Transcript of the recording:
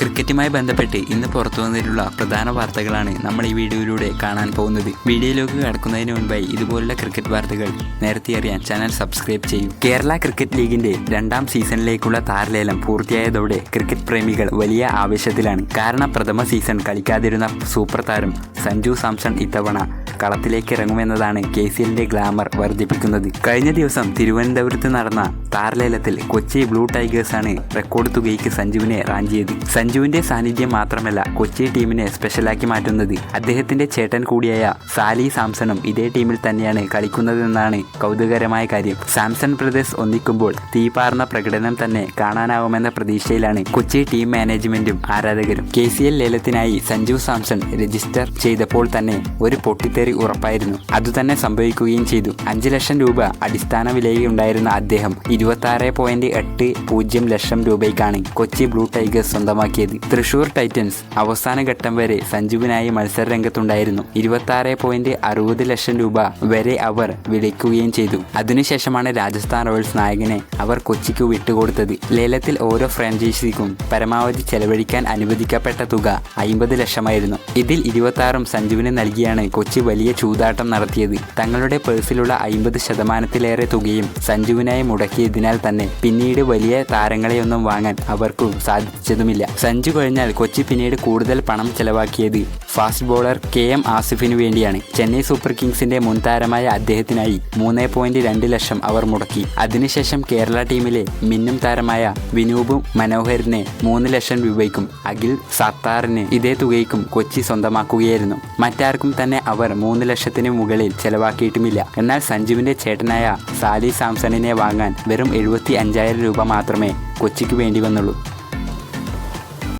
ക്രിക്കറ്റുമായി ബന്ധപ്പെട്ട് ഇന്ന് പുറത്തു വന്നിട്ടുള്ള പ്രധാന വാർത്തകളാണ് നമ്മൾ ഈ വീഡിയോയിലൂടെ കാണാൻ പോകുന്നത്. വീഡിയോയിലേക്ക് കടക്കുന്നതിന് മുൻപായി ഇതുപോലുള്ള ക്രിക്കറ്റ് വാർത്തകൾ നേരത്തെ അറിയാൻ ചാനൽ സബ്സ്ക്രൈബ് ചെയ്യും. കേരള ക്രിക്കറ്റ് ലീഗിന്റെ രണ്ടാം സീസണിലേക്കുള്ള താരലേലം പൂർത്തിയായതോടെ ക്രിക്കറ്റ് പ്രേമികൾ വലിയ ആവേശത്തിലാണ്. കാരണം പ്രഥമ സീസൺ കളിക്കാതിരുന്ന സൂപ്പർ താരം സഞ്ജു സാംസൺ ഇത്തവണ കളത്തിലേക്ക് ഇറങ്ങുമെന്നതാണ് കെ സി എല്ലിന്റെ ഗ്ലാമർ വർദ്ധിപ്പിക്കുന്നത്. കഴിഞ്ഞ ദിവസം തിരുവനന്തപുരത്ത് നടന്ന താരലേലത്തിൽ കൊച്ചി ബ്ലൂ ടൈഗേഴ്സാണ് റെക്കോർഡ് തുകയ്ക്ക് സഞ്ജുവിനെ റാഞ്ചിയത് സഞ്ജുവിന്റെ സാന്നിധ്യം മാത്രമല്ല കൊച്ചി ടീമിനെ സ്പെഷ്യലാക്കി മാറ്റുന്നത്. അദ്ദേഹത്തിന്റെ ചേട്ടൻ കൂടിയായ സാലി സാംസണും ഇതേ ടീമിൽ തന്നെയാണ് കളിക്കുന്നതെന്നാണ് കൗതുകരമായ കാര്യം. സാംസൺ ബ്രദേഴ്സ് ഒന്നിക്കുമ്പോൾ തീപാർന്ന പ്രകടനം തന്നെ കാണാനാവുമെന്ന പ്രതീക്ഷയിലാണ് കൊച്ചി ടീം മാനേജ്മെന്റും ആരാധകരും. കെ സി എൽ ലേലത്തിനായി സഞ്ജു സാംസൺ രജിസ്റ്റർ ചെയ്തപ്പോൾ തന്നെ ഒരു പൊട്ടിത്തെറി ഉറപ്പായിരുന്നു. അതുതന്നെ സംഭവിക്കുകയും ചെയ്തു. അഞ്ച് ലക്ഷം രൂപ അടിസ്ഥാന വിലയിലുണ്ടായിരുന്ന അദ്ദേഹം ഇരുപത്തി പോയിന്റ് എട്ട് പൂജ്യം ലക്ഷം രൂപയ്ക്കാണ് കൊച്ചി ബ്ലൂ ടൈഗേഴ്സ് സ്വന്തമാക്കിയത്. തൃശൂർ ടൈറ്റൻസ് അവസാന ഘട്ടം വരെ സഞ്ജുവിനായി മത്സര രംഗത്തുണ്ടായിരുന്നു ഇരുപത്തി പോയിന്റ് അറുപത് ലക്ഷം രൂപ വരെ അവർ വിളിക്കുകയും ചെയ്തു. അതിനുശേഷമാണ് രാജസ്ഥാൻ റോയൽസ് നായകനെ അവർ കൊച്ചിക്ക് വിട്ടുകൊടുത്തത്. ലേലത്തിൽ ഓരോ ഫ്രാഞ്ചൈസിക്കും പരമാവധി ചെലവഴിക്കാൻ അനുവദിക്കപ്പെട്ട തുക അയിമ്പത് ലക്ഷമായിരുന്നു. ഇതിൽ ഇരുപത്തി സഞ്ജുവിന് നൽകിയാണ് കൊച്ചി വലിയ ചൂതാട്ടം നടത്തിയത്. തങ്ങളുടെ പേഴ്സിലുള്ള അയിമ്പത് ശതമാനത്തിലേറെ തുകയും സഞ്ജുവിനായി മുടക്കിയതിനാൽ തന്നെ പിന്നീട് വലിയ താരങ്ങളെയൊന്നും വാങ്ങാൻ അവർക്കു സാധിച്ചതുമില്ല. സഞ്ജു കഴിഞ്ഞാൽ കൊച്ചി പിന്നീട് കൂടുതൽ പണം ചെലവാക്കിയത് ഫാസ്റ്റ് ബോളർ കെ എം ആസിഫിനു വേണ്ടിയാണ് ചെന്നൈ സൂപ്പർ കിങ്സിന്റെ മുൻ താരമായ അദ്ദേഹത്തിനായി മൂന്ന് പോയിന്റ് രണ്ട് ലക്ഷം അവർ മുടക്കി. അതിനുശേഷം കേരള ടീമിലെ മിന്നും താരമായ വിനൂപും മനോഹരിനെ മൂന്ന് ലക്ഷം രൂപയ്ക്കും അഖിൽ സത്താറിന് ഇതേ തുകയ്ക്കും കൊച്ചി സ്വന്തമാക്കുകയായിരുന്നു. മറ്റാർക്കും തന്നെ അവർ മൂന്ന് ലക്ഷത്തിന് മുകളിൽ ചെലവാക്കിയിട്ടുമില്ല. എന്നാൽ സഞ്ജുവിന്റെ ചേട്ടനായ സാലി സാംസണിനെ വാങ്ങാൻ വെറും എഴുപത്തി അഞ്ചായിരം രൂപ മാത്രമേ കൊച്ചിക്ക് വേണ്ടി വന്നുള്ളൂ.